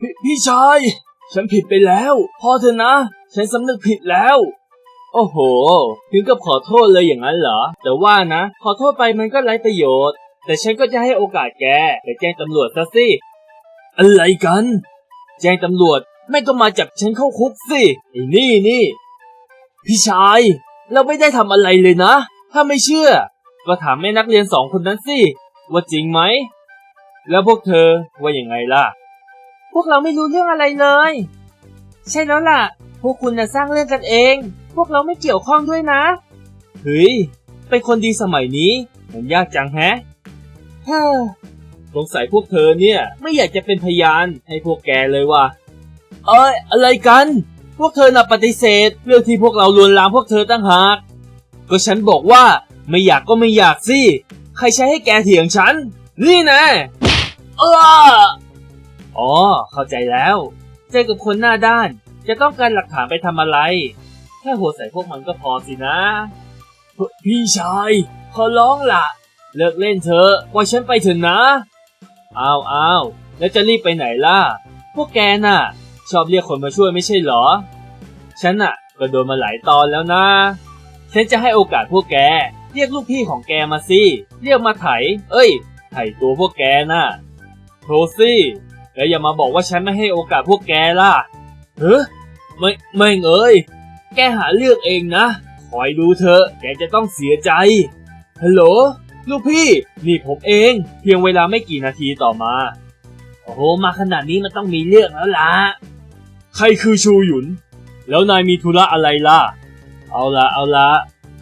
พี่พี่ชาย ฉันผิดไปแล้ว พอเถอะนะ ฉันสำนึกผิดแล้ว โอ้โห ถึงกับขอโทษเลยอย่างนั้นเหรอ แต่ว่านะ ขอโทษไปมันก็ไร้ประโยชน์ แต่ฉันก็จะให้โอกาสแกไปแจ้งตำรวจซะสิ อะไรกัน แจ้งตำรวจไม่ก็มาจับฉันเข้าคุกสิไอ้นี่นี่ พี่ชาย เราไม่ได้ทำอะไรเลยนะ ถ้าไม่เชื่อ ก็ถามแม่นักเรียนสองคนนั้นสิ ว่าจริงไหม แล้วพวกเธอว่ายังไงล่ะพ วกเราไม่รู้เรื่องอะไรเลย ใช่แล้วล่ะ พวกคุณน่ะสร้างเรื่องกันเอง พวกเราไม่เกี่ยวข้องด้วยนะ เฮ้ย เป็นคนดีสมัยนี้ มันยากจังแฮะเฮ้อสงสัยพวกเธอเนี่ย ไม่อยากจะเป็นพยานให้พวกแกเลยว่ะ เอ้ยอะไรกัน พวกเธอน่ะปฏิเสธ เรื่องที่พวกเราลวนลามพวกเธอตั้งหาก ก็ฉันบอกว่าไม่อยากก็ไม่อยากสิ ใครใช้ให้แกเถียงฉัน นี่นะเออ อ๋อ เข้าใจแล้ว เจอกับคนหน้าด้าน จะต้องการหลักฐานไปทำอะไร แค่หัวใส่พวกมันก็พอสินะ พี่ชาย ขอร้องล่ะ เลิกเล่นเถอะปล่อยฉันไปเถอะนะ อ้าวอ้าวแล้วจะรีบไปไหนล่ะ พวกแกน่ะ ชอบเรียกคนมาช่วยไม่ใช่เหรอ ฉันน่ะก็โดนมาหลายตอนแล้วนะ ฉันจะให้โอกาสพวกแก เรียกลูกพี่ของแกมาสิ เรียกมาไถ เอ้ย ไถตัวพวกแกน่ะโทรสิ แล้วอย่ามาบอกว่าฉันไม่ให้โอกาสพวกแกล่ะเฮ้ยไม่ไม่เอ้ยแกหาเลือกเองนะคอยดูเถอะแกจะต้องเสียใจฮัลโหลลูกพี่นี่ผมเอง เพียงเวลาไม่กี่นาทีต่อมา โอ้โหมาขนาดนี้มันต้องมีเรื่องแล้วล่ะ ใครคือชูหยุน แล้วนายมีธุระอะไรล่ะ เอาละเอาละ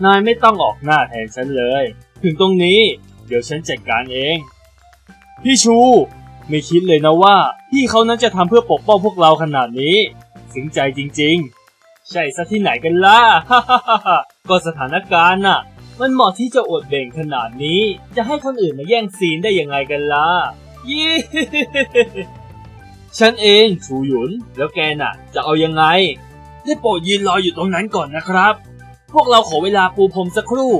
นายไม่ต้องออกหน้าแทนฉันเลย ถึงตรงนี้ เดี๋ยวฉันจัดการเอง พี่ชู ไม่คิดเลยนะว่าพี่เขานั้นจะทำเพื่อปกป้องพวกเราขนาดนี้ถึงใจจริงๆ ใช่ซะที่ไหนกันล่ะ ก็สถานการณ์น่ะ มันเหมาะที่จะอดเบ่งขนาดนี้ จะให้คนอื่นมาแย่งซีนได้ยังไงกันล่ะยี่ฉันเองชูหยุน แล้วแกน่ะ จะเอายังไง ได้โปรดยืนรออยู่ตรงนั้นก่อนนะครับ พวกเราขอเวลาปูพรมสักครู่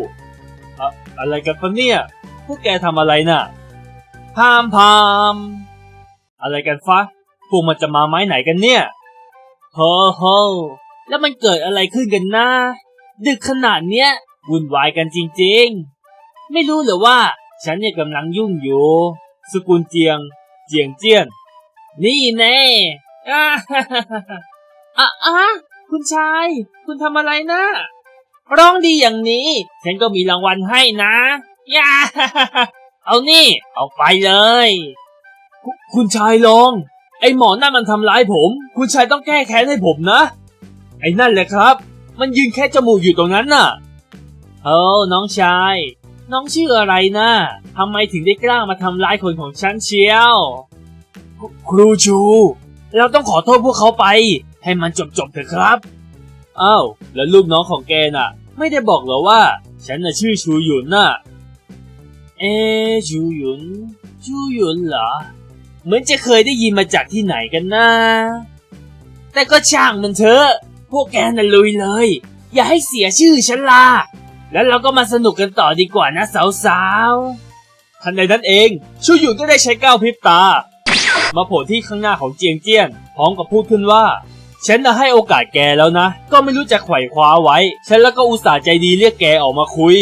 อะอะไรกันปะเนี่ย พวกแกทำอะไรน่ะ พามพาม อะไรกันฟะพวกมันจะมาไม้ไหนกันเนี่ยโฮโฮแล้วมันเกิดอะไรขึ้นกันนะดึกขนาดเนี้ยวุ่นวายกันจริงๆ ไม่รู้เหรอว่า ฉันเนี่ยกำลังยุ่งอยู่ สกุลเจียง เจียงเจียน นี่แน่อ่าอะอะคุณชาย คุณทำอะไรนะ ร้องดีอย่างนี้ ฉันก็มีรางวัลให้นะย่า เอานี่เอาไปเลย คุคุณชายลอง ไอหมอนั่นมันทำร้ายผม คุณชายต้องแก้แค้นให้ผมนะ ไอ้นั่นแหละครับ มันยืนแค่จมูกอยู่ตรงนั้นน่ะเออน้องชาย น้องชื่ออะไรนะทำไมถึงได้กล้ามาทำร้ายคนของฉันเชียวครูชู เราต้องขอโทษพวกเขาไป ให้มันจบจบๆเถอะครับอ้าวแล้วลูกน้องของแกน่ะ ไม่ได้บอกเหรอว่า ฉันน่ะชื่อชูหยุนน่ะ เอะชูหยุนชูหยุนเหรอ เหมือนจะเคยได้ยินมาจากที่ไหนกันนะ แต่ก็ช่างมันเถอะ พวกแกน่ะลุยเลย อย่าให้เสียชื่อฉันล่ะ แล้วเราก็มาสนุกกันต่อดีกว่านะสาวๆ ทันใดนั้นเองชูหยุนก็ได้ใช้ก้าวพริบตา มาโผล่ที่ข้างหน้าของเจียงเจี้ยน พร้อมกับพูดขึ้นว่า ฉันน่ะให้โอกาสแกแล้วนะ ก็ไม่รู้จะไขว่คว้าไว้ ฉันแล้วก็อุตส่าห์ใจดีเรียกแกออกมาคุย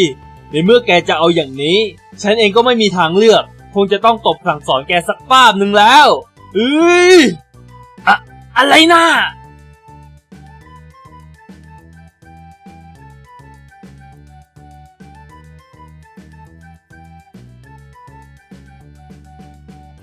ในเมื่อแกจะเอาอย่างนี้ ฉันเองก็ไม่มีทางเลือก คงจะต้องตบสั่งสอนแกสักป้าบหนึ่งแล้วเอ้ยอะอะไรนะ